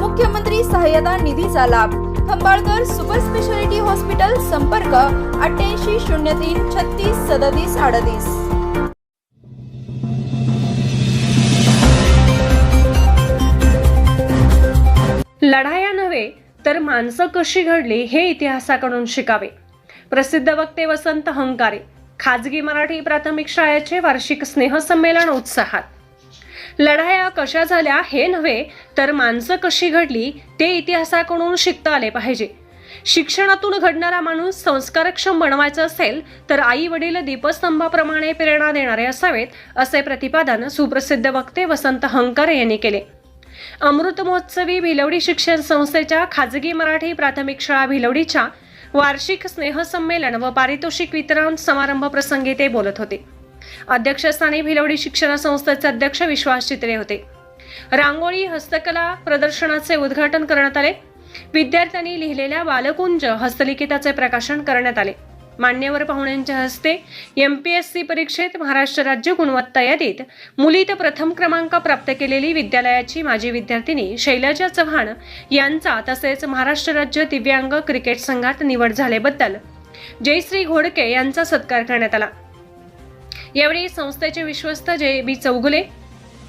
मुख्यमंत्री सहाय्यता निधीचा लाभ. खंबाळकर सुपर स्पेशालिटी हॉस्पिटल संपर्क अठ्ठ्याऐंशी शून्य तीन छत्तीस सदतीस अडतीस. लढाया नव्हे तर माणसं कशी घडली हे इतिहासाकडून शिकावे. प्रसिद्ध वक्ते वसंत हंकारे खाजगी मराठी प्राथमिक शाळेचे वार्षिक स्नेहसंमेलन उत्साहात. लढाया कशा झाल्या हे नव्हे तर माणसं कशी घडली ते इतिहासाकडून शिकता आले पाहिजे. शिक्षणातून घडणारा माणूस संस्कारक्षम बनवायचा असेल तर आई वडील दीपस्तंभाप्रमाणे प्रेरणा देणारे असावेत असे प्रतिपादन सुप्रसिद्ध वक्ते वसंत हंकारे यांनी केले. अमृत महोत्सवी भिलवडी शिक्षण संस्थेच्या खाजगी मराठी प्राथमिक शाळा भिलवडीच्या वार्षिक स्नेहसंमेलन व पारितोषिक वितरण समारंभ प्रसंगी ते बोलत होते. अध्यक्षस्थानी भिलवडी शिक्षण संस्थेचे अध्यक्ष विश्वास चित्रे होते. रांगोळी हस्तकला प्रदर्शनाचे उद्घाटन करण्यात आले. विद्यार्थ्यांनी लिहिलेल्या बालकुंज हस्तलिखिताचे प्रकाशन करण्यात आले. मान्यवर पाहुण्यांच्या हस्ते एम पी एस सी परीक्षेत महाराष्ट्र राज्य गुणवत्ता यादीत मुलीत प्रथम क्रमांक प्राप्त केलेली विद्यालयाची माजी विद्यार्थिनी शैलजा चव्हाण यांचा तसेच महाराष्ट्र राज्य दिव्यांग क्रिकेट संघात निवड झाल्याबद्दल जयश्री घोडके यांचा सत्कार करण्यात आला. यावेळी संस्थेचे विश्वस्त जे बी चौगुले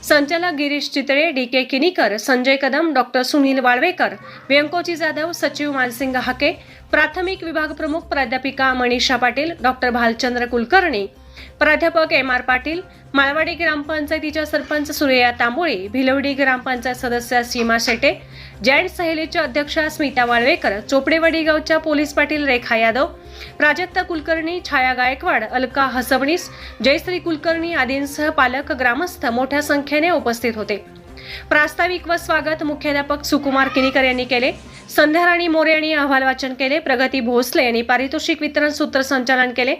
संचालक Girish Chitale D K Kinikar Sanjay Kadam doctor Sunil Walvekar व्यंकोची Jadhav सचिव मानसिंग हाके प्राथमिक विभाग प्रमुख प्राध्यापिका मनीषा पाटील डॉक्टर भालचंद्र कुलकर्णी प्राध्यापक एम आर पाटील माळवाडी ग्रामपंचायतीच्या सरपंच सुरेया तांबोळी भिलवडी ग्रामपंचायत सदस्य सीमा शेटे जॅड सहेलीच्या अध्यक्षा स्मिता वाळवेकर चोपडेवाडी गावच्या पोलीस पाटील रेखा यादव प्राजक्ता कुलकर्णी छाया गायकवाड अलका हसबणीस जयश्री कुलकर्णी आदींसह पालक ग्रामस्थ मोठ्या संख्येने उपस्थित होते. प्रास्ताविक व स्वागत मुख्याध्यापक सुकुमार किनीकर यांनी केले. संध्याराणी मोरे यांनी अहवाल वाचन केले. प्रगती भोसले यांनी पारितोषिक वितरण सूत्रसंचालन केले.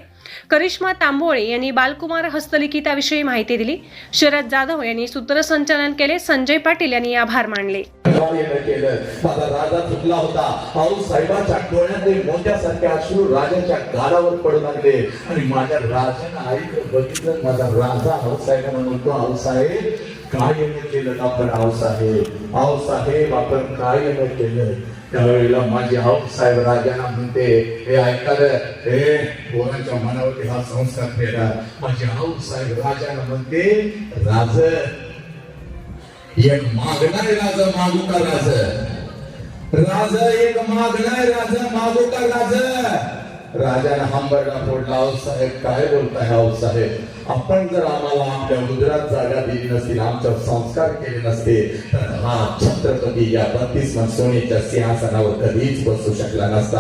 करिश्मा तांबोळे यांनी बालकुमार हस्तलिखिताविषयी माहिती दिली. शरद जाधव यांनी सूत्रसंचालन केले. संजय पाटील यांनी आभार मानले. येणं केलं माझा राजा चुकला होता. पाऊस साहेबाच्या डोळ्यातले मोठ्यासारखे अश्रू राजाच्या गालावर पडू लागले. आणि माझ्या राजानं आईकडे बघितलं. माझा राजा आऊसाहेबांना म्हणतो आऊसाहेब काय येणं केलं आपण आऊसाहेब आऊसाहेब आपण काय येणं केलं? त्यावेळेला माझी आऊसाहेब राजांना म्हणते हे ऐकाल हे पोरांच्या मनावरती हा संस्कार केला माझी आऊसाहेब राजांना म्हणते राज एक मागणारे राजा मागू का राज. राज एक मागणारे राजा मागू का राज. राजाने हांबरडा फोडला. साहेब काय बोलताय आहो साहेब? आपण जर आम्हाला आपल्या गुजरात जागा दिली नसतील आमच्यावर संस्कार केले नसते तर हा छत्रपती या बत्तीस सोनीच्या सिंहासनावर कधीच बसू शकला नसता.